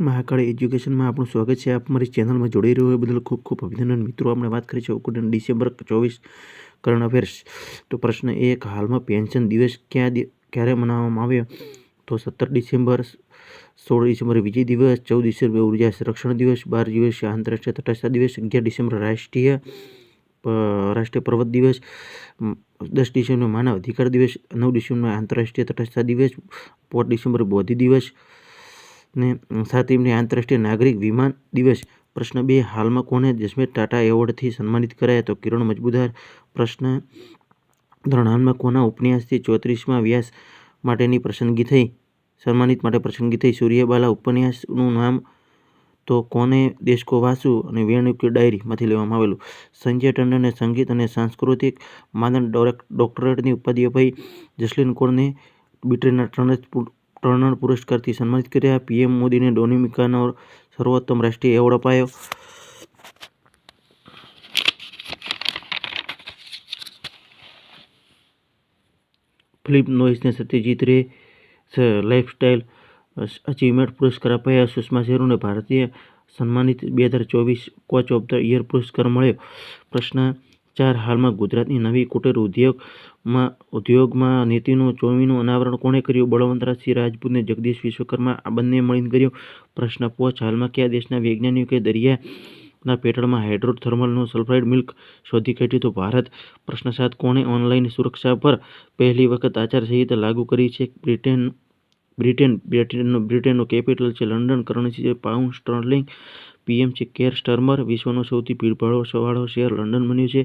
મહાકાળી એજ્યુકેશનમાં આપણું સ્વાગત છે. આપ મારી ચેનલમાં જોડાઈ રહ્યો એ બદલ ખૂબ ખૂબ અભિનંદન. મિત્રો, આપણે વાત કરી છે ઓક્ટોબર ડિસેમ્બર ચોવીસ કરંટ અફેર્સ. તો પ્રશ્ન એક હાલમાં પેન્શન દિવસ ક્યાં ક્યારે મનાવવામાં આવ્યો તો સત્તર ડિસેમ્બર, સોળ ડિસેમ્બર વિજય દિવસ, ચૌદ ડિસેમ્બર ઊર્જા સંરક્ષણ દિવસ, બાર દિવસ આંતરરાષ્ટ્રીય તટસ્થતા દિવસ, અગિયાર ડિસેમ્બર રાષ્ટ્રીય રાષ્ટ્રીય પર્વત દિવસ દસ ડિસેમ્બર માનવ અધિકાર દિવસ, નવ ડિસેમ્બર આંતરરાષ્ટ્રીય તટસ્થતા દિવસ પોત ડિસેમ્બર બોધિ દિવસ ને સાતમી આંતરરાષ્ટ્રીય નાગરિક વિમાન દિવસ પ્રશ્ન બે, હાલમાં કોને જસમેર ટાટા એવોર્ડથી સન્માનિત કરાયા? તો કિરણ મજબૂદાર પ્રશ્ન ત્રણ, હાલમાં કોના ઉપન્યાસથી ચોત્રીસમાં વ્યાસ માટેની પસંદગી થઈ? સન્માનિત માટે પસંદગી થઈ સૂર્યબાલા ઉપન્યાસનું નામ તો કોને દેશ કો વાસુ અને વેણુકી ડાયરીમાંથી લેવામાં આવેલું? સંજય ટંડને સંગીત અને સાંસ્કૃતિક માનદ ડોરેક- ડોક્ટરેટની ઉપાધિ અપાઈ જસલીન કૌરને બ્રિટનના ટ્રનજ ટર્નર પુરસ્કારથી સન્માનિત કર્યા. પીએમ મોદીને ડોમિનિકાનો સર્વોત્તમ રાષ્ટ્રીય એવોર્ડ અપાયો. ફિલિપ નોઇસને સત્યજીત રે લાઇફસ્ટાઇલ અચીવમેન્ટ પુરસ્કાર અપાયા. સુષ્મા શેરુને ભારતીય સન્માનિત બે હજાર ચોવીસ કોચ ઓફ ધ યર પુરસ્કાર મળ્યો. પ્રશ્ન ચાર, હાલમાં ગુજરાતની નવી કુટીર ઉદ્યોગમાં ઉદ્યોગમાં, નીતિનું, ચોવીનું અનાવરણ કોણે કર્યું? બળવંતરાજસિંહ રાજપૂતને જગદીશ વિશ્વકર્મા, આ બંને મળીને કર્યું. પ્રશ્ન પૂછ: હાલમાં કયા દેશના વૈજ્ઞાનિકોએ દરિયાના પેટાળમાં હાઇડ્રોથર્મલનું સલ્ફાઇડ મિલ્ક શોધી કાઢ્યું? તો ભારત. પ્રશ્ન સાત, કોણે ઓનલાઈન સુરક્ષા પર પહેલી વખત આચારસંહિતા લાગુ કરી છે? બ્રિટેન બ્રિટેન, બ્રિટનનો, બ્રિટેનનું કેપિટલ છે લંડન, કરન્સી છે પાઉન્ડ સ્ટર્લિંગ, પીએમ છે કેર સ્ટર્મર, વિશ્વનો સૌથી ભીડભાડો વાળો શહેર લંડન બન્યું છે.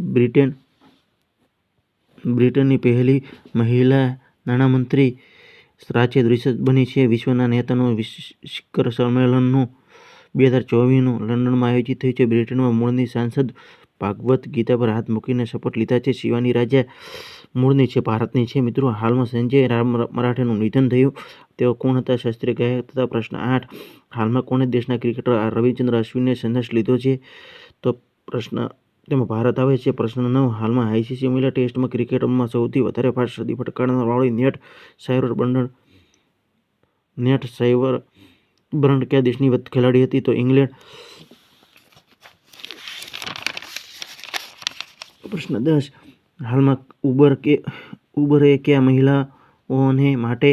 બ્રિટેન, બ્રિટનની પહેલી મહિલા નાણામંત્રી રાચે રિસર્ચ બની છે. વિશ્વના નેતાનું શિખર સંમેલનનું બે હજાર ચોવીસનું લંડનમાં આયોજિત થયું છે. બ્રિટનમાં મૂળની સાંસદ ભાગવત ગીતા પર હાથ મૂકીને શપથ લીધા છે. શિવાની રાજા મૂળની છે, ભારતની છે. મિત્રો, હાલમાં સંજય રામ મરાઠેનું નિધન થયું. તેઓ કોણ હતા? શાસ્ત્રીય ગાયક તથા પ્રશ્ન આઠ. હાલમાં કોણે દેશના ક્રિકેટર રવિચંદ્ર અશ્વિને સંન્યાસ લીધો છે? તો પ્રશ્ન તેમાં ભારત આવે છે. પ્રશ્ન નવ. હાલમાં આઈસીસી મહિલા ટેસ્ટમાં ક્રિકેટમાં સૌથી વધારે ફાસ્ટ સદી ફટકારનાર વાળી Nat Sciver Brunt Nat Sciver Brunt કયા દેશની વધ ખેલાડી હતી? તો ઇંગ્લેન્ડ. પ્રશ્ન દસ. હાલમાં ઉબર કે, ઉબરે કયા મહિલાઓને માટે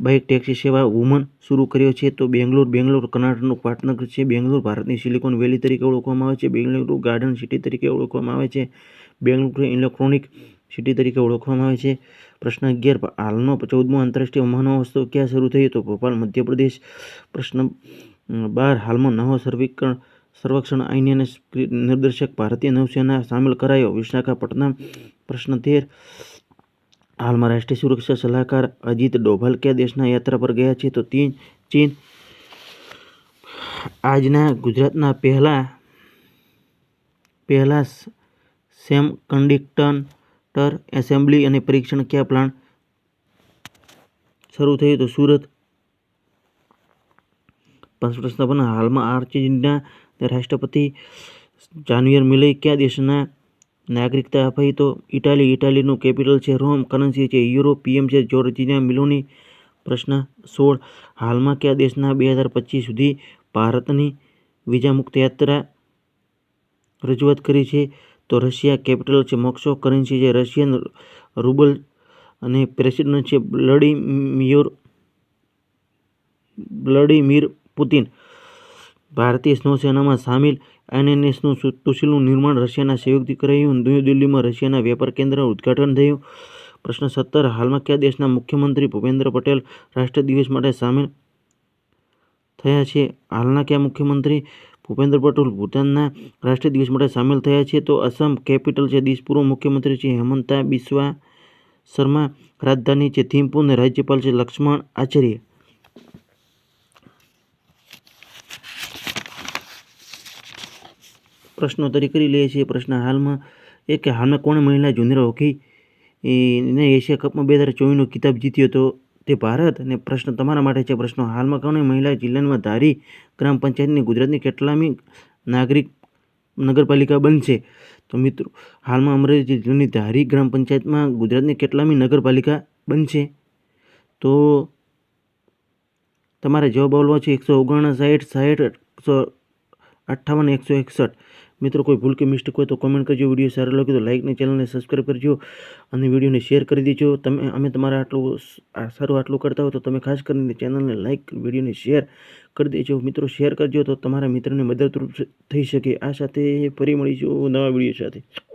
બાઇક ટેક્સી સેવા વુમન શરૂ કર્યો છે. તો બેંગ્લોર બેંગ્લોર કર્ણાટકનું પાટનગર છે. બેંગ્લોર ભારતની સિલિકોન વેલી તરીકે ઓળખવામાં આવે છે. બેંગ્લુરુ ગાર્ડન સિટી તરીકે ઓળખવામાં આવે છે. બેંગ્લુરુ ઇલેક્ટ્રોનિક સિટી તરીકે ઓળખવામાં આવે છે. પ્રશ્ન અગિયાર હાલનો ચૌદમો આંતરરાષ્ટ્રીય મહોત્સવ ક્યાં શરૂ થયો? તો ભોપાલ, મધ્યપ્રદેશ. પ્રશ્ન બાર, હાલમાં નવો સર્વેક્ષણ સર્વેક્ષણ અને નિર્દેશક ભારતીય નૌસેના સામેલ કરાયો. વિશાખાપટ્ટનમ. પ્રશ્ન તેર હાલમાં રાષ્ટ્રીય સુરક્ષા સલાહકાર અજીત ડોભાલ કયા દેશના યાત્રા પર ગયા છે તો ચીન ચીન. આજના ગુજરાતના પહેલા પહેલા સેમ કન્ડિક્ટર એસેમ્બલી અને પરીક્ષણ કયા પ્લાન શરૂ થયું તો સુરત. પાંચ પ્રશ્ન પણ હાલમાં આર્જેન્ટિના રાષ્ટ્રપતિ જાન્યુઆર મિલે કયા દેશના નાગરિકતા અપાઈ તો ઇટાલી, ઇટાલીનું કેપિટલ છે રોમ, કરન્સી છે યુરો પીએમ છે જોર્જિના મિલોની પ્રશ્ન સોળ. હાલમાં કયા દેશના બે હજાર પચીસ સુધી ભારતની વિઝા મુક્ત યાત્રા રજૂઆત કરી છે? તો રશિયા કેપિટલ છે મોક્સો કરન્સી છે રશિયન રૂબલ અને પ્રેસિડેન્ટ છે વ્લાડિમીર બ્લડીમીર પુતિન. ભારતીય નૌસેનામાં સામેલ આઈએનએસનું તુસીલનું નિર્માણ રશિયાના સહયોગથી કરાયું. ન્યૂ દિલ્હીમાં રશિયાના વેપાર કેન્દ્રનું ઉદ્ઘાટન થયું. પ્રશ્ન સત્તર, હાલમાં કયા દેશના મુખ્યમંત્રી ભૂપેન્દ્ર પટેલ રાષ્ટ્ર દિવસ માટે સામેલ થયા છે? હાલના કયા મુખ્યમંત્રી ભૂપેન્દ્ર પટેલ ભૂટાનના રાષ્ટ્રીય દિવસ માટે સામેલ થયા છે? તો અસમ કેપિટલ છે દેશ પૂર્વ મુખ્યમંત્રી છે, હેમંતા બિસ્વા શર્મા. રાજધાની છે થિમ્પુ અને રાજ્યપાલ છે, લક્ષ્મણ આચાર્ય. પ્રશ્નોત્તરી કરી લઈએ છીએ પ્રશ્ન હાલમાં. એ કે હાલમાં કોણે મહિલા જુનિયર હોકી ને એશિયા કપમાં બે હજાર ચોવીસનો ખિતાબ જીત્યો તો તે ભારત? અને પ્રશ્ન તમારા માટે છે. પ્રશ્નો હાલમાં કોણે મહિલા જિલ્લામાં ધારી? ગ્રામ પંચાયતની ગુજરાતની કેટલામી નાગરિક નગરપાલિકા બનશે? તો મિત્રો, હાલમાં અમરેલી જિલ્લાની ધારી ગ્રામ પંચાયતમાં ગુજરાતની કેટલામી નગરપાલિકા બનશે? તો તમારે જવાબ બોલવા છે એકસો ઓગણસાઠ, સાઠ, એકસો અઠ્ઠાવન, એકસો એકસઠ. મિત્રો, કોઈ ભૂલ કે મિસ્ટેક હોય તો કોમેન્ટ કરજો. વીડિયો સારો લાગે તો લાઇક ને ચેનલને સબસ્ક્રાઈબ કરજો અને વિડીયોને શેર કરી દેજો. તમે, અમે તમારા આટલું સારું આટલું કરતા હો તો તમે ખાસ કરીને ચેનલને લાઇક વિડીયોને શેર કરી દેજો. મિત્રો શેર કરજો તો તમારા મિત્રને મદદરૂપ થઈ શકે. આ સાથે ફરી મળીશું નવા વીડિયો સાથે.